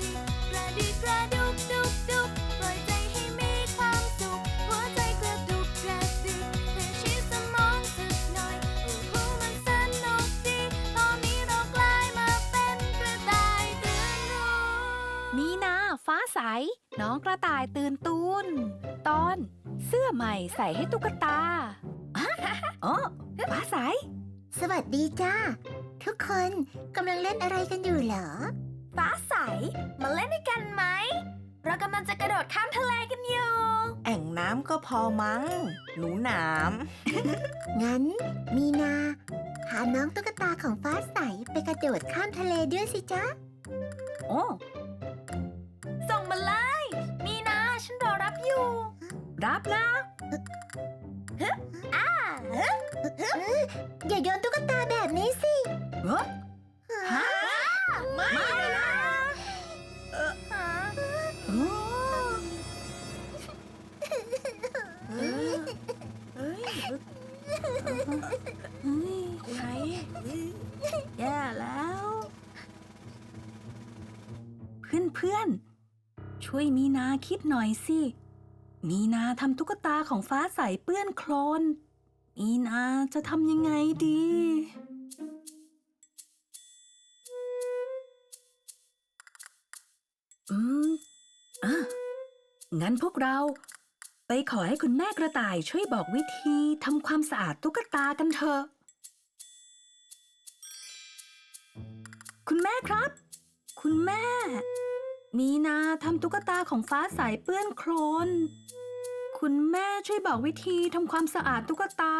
ดิกกระดิกกระดุกดุกดุกปล่อยใจให้มีความสุข หัวใจกระดุกกระดิกแต่ชีสมองสึกหน่อย โอ้โหมันสนุกดี ตอนนี้เรากลายมาเป็นกระต่ายตื่นรู้มีนาฟ้าใส น้องกระต่ายตื่นตูน ตอน เสื้อใหม่ใส่ให้ตุ๊กตาอ๋อฟ้าใส สวัสดีจ้า ทุกคนกำลังเล่นอะไรกันอยู่เหรอ ฟ้าใส มาเล่นด้วยกันไหม เรากำลังจะกระโดดข้ามทะเลกันอยู่ แอ่งน้ำก็พอมั้ง หนูหนาม งั้น มีนาพาน้องตุ๊กตาของฟ้าใสไปกระโดดข้ามทะเลด้วยสิจ๊ะ โอ้ ส่งมาเลย มีนาฉันรอรับอยู่ รับนะ อย่าโยนตุ๊กตา ฮ้ยใครแย่แล้ว เพื่อนเพื่อนช่วยมีนาคิดหน่อยสิ มีนาทำตุ๊กตาของฟ้าใสเปื้อนโคลน มีนาจะทำยังไงดี อืมอะงั้นพวกเรา ไปขอให้คุณแม่กระต่ายช่วยบอกวิธีทำความสะอาดตุ๊กตากันเถอะ คุณแม่ครับ คุณแม่ มีนาทำตุ๊กตาของฟ้าใสเปื้อนโคลนคุณแม่ช่วยบอกวิธีทำความสะอาดตุ๊กตา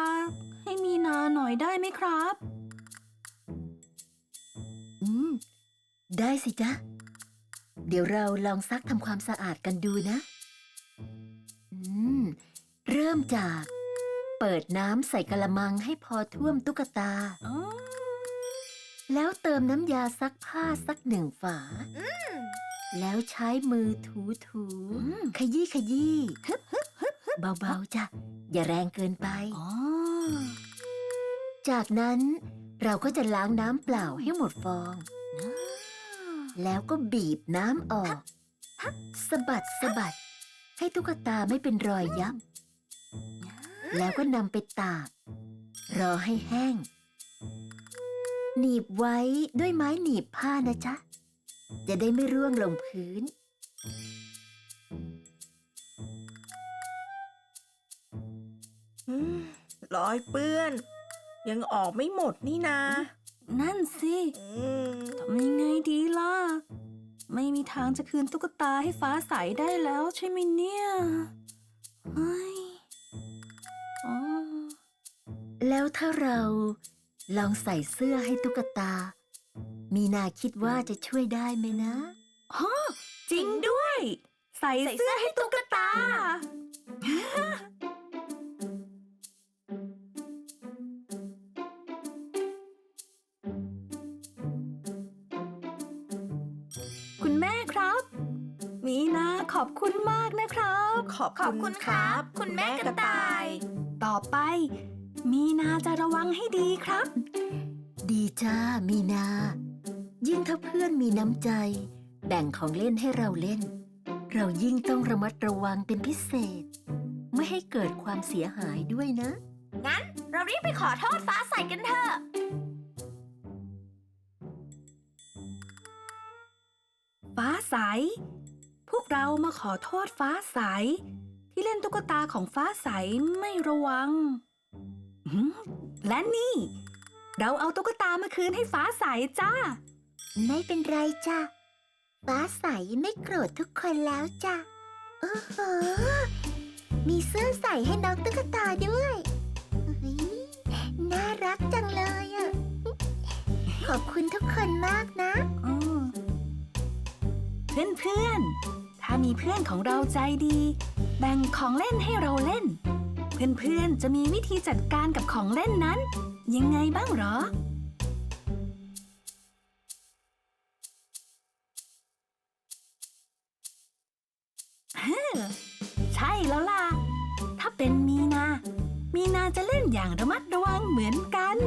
ให้มีนาหน่อยได้ไหมครับ อืม ได้สิจ๊ะ เดี๋ยวเราลองซักทำความสะอาดกันดูนะ ริ่มจาก เปิดน้ำใส่กระมังให้พอท่วมตุ๊กตาอ๋อแล้วเติมน้ำยาซักผ้าสักหนึ่งฝา แล้วใช้มือถูถูอืมขยี้ขยี้เบาๆจ้ะ อย่าแรงเกินไปอ๋อจากนั้นเราก็จะล้างน้ำเปล่าให้หมดฟอง แล้วก็บีบน้ำออก สะบัดสะบัดให้ตุ๊กตาไม่เป็นรอยยับ แล้วก็นำไปตาก รอให้แห้ง หนีบไว้ด้วยไม้หนีบผ้านะจ๊ะ จะได้ไม่ร่วงลงพื้นอืมรอยเปื้อน ยังออกไม่หมดนี่นา นั่นสิอืมทำยังไงดีล่ะ ไม่มีทางจะคืนตุ๊กตาให้ฟ้าใสได้แล้วใช่ไหมเนี่ย แล้วถ้าเราลองใส่เสื้อให้ตุ๊กตา มีนาคิดว่าจะช่วยได้ไหมนะฮะจริงด้วย ใส่เสื้อให้ตุ๊กตา คุณแม่ครับ มีนาขอบคุณมากนะครับ ขอบขอบคุณครับ คุณแม่กระต่าย ต่อไป มีนาจะระวังให้ดีครับ ดีจ้ามีนา ยิ่งถ้าเพื่อนมีน้ำใจ แบ่งของเล่นให้เราเล่น เรายิ่งต้องระมัดระวังเป็นพิเศษ ไม่ให้เกิดความเสียหายด้วยนะ งั้นเรารีบไปขอโทษฟ้าใสกันเถอะ ฟ้าใส พวกเรามาขอโทษฟ้าใส ที่เล่นตุ๊กตาของฟ้าใสไม่ระวัง หืมและนี่ เราเอาตุ๊กตามาคืนให้ฟ้าใสจ้า ไม่เป็นไรจ้ะฟ้าใสไม่โกรธทุกคนแล้วจ้ะโอ้โหมีเสื้อใส่ให้น้องตุ๊กตาด้วยเฮ้ยน่ารักจังเลยอะ ขอบคุณทุกคนมากนะเพื่อนเพื่อนๆ ถ้ามีเพื่อนของเราใจดี แบ่งของเล่นให้เราเล่น เพื่อนๆ จะมีวิธีจัดการกับของเล่นนั้น ยังไงบ้างหรอฮึใช่แล้วล่ะ ถ้าเป็นมีนา มีนาจะเล่นอย่างระมัดระวังเหมือนกัน